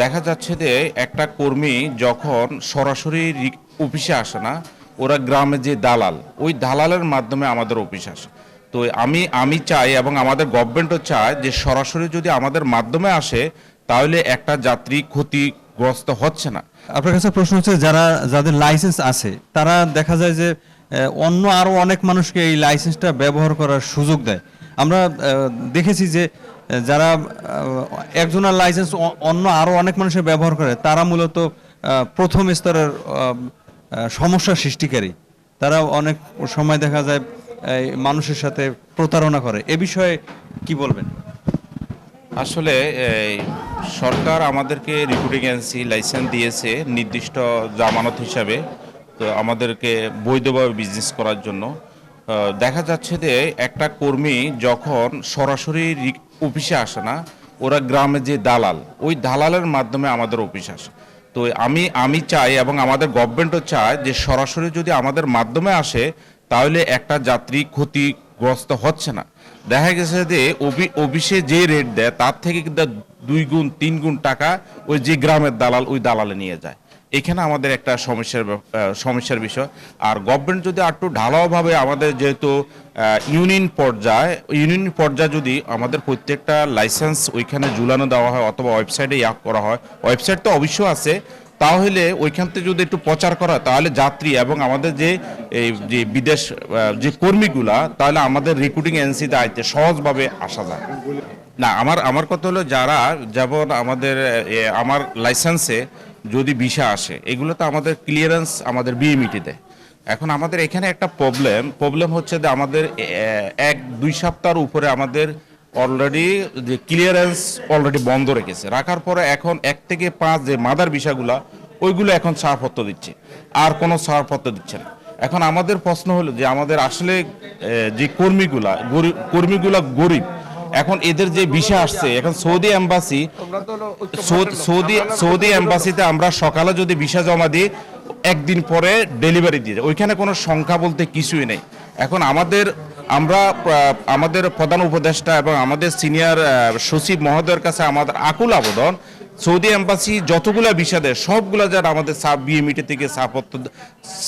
দেখা যাচ্ছে যে একটা কর্মী যখন সরাসরি অফিসে আসে না, ওরা গ্রামে যে দালাল, ওই দালালের মাধ্যমে আমাদের অফিসে আসে। তো আমি আমি চাই এবং আমাদের গভর্নমেন্টও চায় যে সরাসরি যদি আমাদের মাধ্যমে আসে, তাহলে একটা যাত্রী ক্ষতিগ্রস্ত হচ্ছে না। আপনার কাছে প্রশ্ন হচ্ছে, যারা, যাদের লাইসেন্স আছে, তারা দেখা যায় যে অন্য আরও অনেক মানুষকে এই লাইসেন্সটা ব্যবহার করার সুযোগ দেয়। আমরা দেখেছি যে যারা একজনের লাইসেন্স অন্য আরও অনেক মানুষের ব্যবহার করে, তারা মূলত প্রথম স্তরের সমস্যা সৃষ্টিকারী। তারা অনেক সময় দেখা যায় মানুষের সাথে প্রতারণা করে। এ বিষয়ে কি বলবেন? আসলে সরকার আমাদেরকে রিক্রুটিং এজেন্সি লাইসেন্স দিয়েছে নির্দিষ্ট জামানত হিসাবে, তো আমাদেরকে বৈধভাবে বিজনেস করার জন্য। দেখা যাচ্ছে যে একটা কর্মী যখন সরাসরি অফিসে আসে না, ওরা গ্রামে যে দালাল, ওই দালালের মাধ্যমে আমাদের অফিসে আসে। তো আমি আমি চাই এবং আমাদের গভর্নমেন্টও চায় যে সরাসরি যদি আমাদের মাধ্যমে আসে, তাহলে একটা যাত্রী ক্ষতিগ্রস্ত হচ্ছে না। দেখা গেছে যে অফি- অফিসে যে রেট দেয়, তার থেকে কিন্তু দুই গুণ, তিন গুণ টাকা ওই যে গ্রামের দালাল, ওই দালালে নিয়ে যায়। এখানে আমাদের একটা সমস্যার সমস্যার বিষয়। আর গভর্নমেন্ট যদি আর একটু ঢালাওভাবে আমাদের যেহেতু ইউনিয়ন পর্যায়ে ইউনিয়ন পর্যায়ে যদি আমাদের প্রত্যেকটা লাইসেন্স ওইখানে ঝুলানো দেওয়া হয় অথবা ওয়েবসাইটে ইয়া করা হয় ওয়েবসাইট তো অবশ্যই আছে। তাহলে ওইখান থেকে যদি একটু প্রচার করা তাহলে যাত্রী এবং আমাদের যে, এই যে বিদেশ যে কর্মীগুলা, তাহলে আমাদের রিক্রুটিং এজেন্সিতে আইতে সহজভাবে আসা যায়। না, আমার আমার কথা হলো যারা, যেমন আমাদের আমার লাইসেন্সে যদি ভিসা আসে, এগুলো তো আমাদের ক্লিয়ারেন্স আমাদের বিএমইটি দেয়। এখন আমাদের এখানে একটা প্রবলেম প্রবলেম হচ্ছে যে আমাদের এক, দুই সপ্তাহের উপরে আমাদের অলরেডি যে ক্লিয়ারেন্স অলরেডি বন্ধ রেখেছে। রাখার পরে এখন এক থেকে পাঁচ যে মাদার বিষয়গুলো ওইগুলো এখন ছাড়পত্র দিচ্ছে। আর কোনো ছাড়পত্র দিচ্ছে না। এখন আমাদের প্রশ্ন হলো যে আমাদের আসলে যে কর্মীগুলা কর্মীগুলা গরিব এখন এদের যে ভিসা আসছে, এখন সৌদি এম্বাসি, সৌদি- সৌদি এম্বাসিতে আমরা সকালে যদি ভিসা জমা দিই, একদিন পরে ডেলিভারি দিয়ে ওইখানে কোনো সংখ্যা বলতে কিছুই নেই। এখন আমাদের, আমরা আমাদের প্রধান উপদেষ্টা এবং আমাদের সিনিয়র সচিব মহোদয়ের কাছে আমাদের আকুল আবেদন সৌদি এম্বাসি যতগুলা ভিসা দেয় সবগুলা যারা আমাদের সাপ বিএমইটি থেকে সাপত্র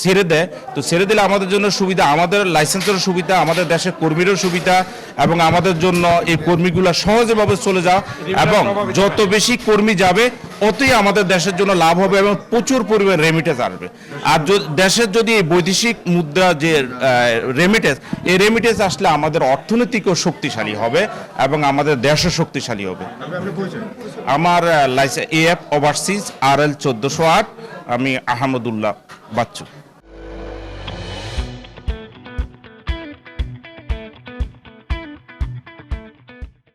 ছেড়ে দেয়। তো ছেড়ে দিলে আমাদের জন্য সুবিধা, আমাদের লাইসেন্সেরও সুবিধা, আমাদের দেশের কর্মীরও সুবিধা এবং আমাদের জন্য এই কর্মীগুলা সহজেভাবে চলে যাওয়া এবং যত বেশি কর্মী যাবে অতই আমাদের দেশের জন্য লাভ হবে এবং প্রচুর পরিমাণ রেমিটেন্স আসবে। আর দেশের যদি বৈদেশিক মুদ্রা যে রেমিটেন্স এই রেমিটেন্স আসলে আমাদের অর্থনীতিকেও শক্তিশালী হবে এবং আমাদের দেশও শক্তিশালী হবে। আমার license F overseas R L চোদ্দোশো আট আমি আহমদুল্লাহ বাচ্চু।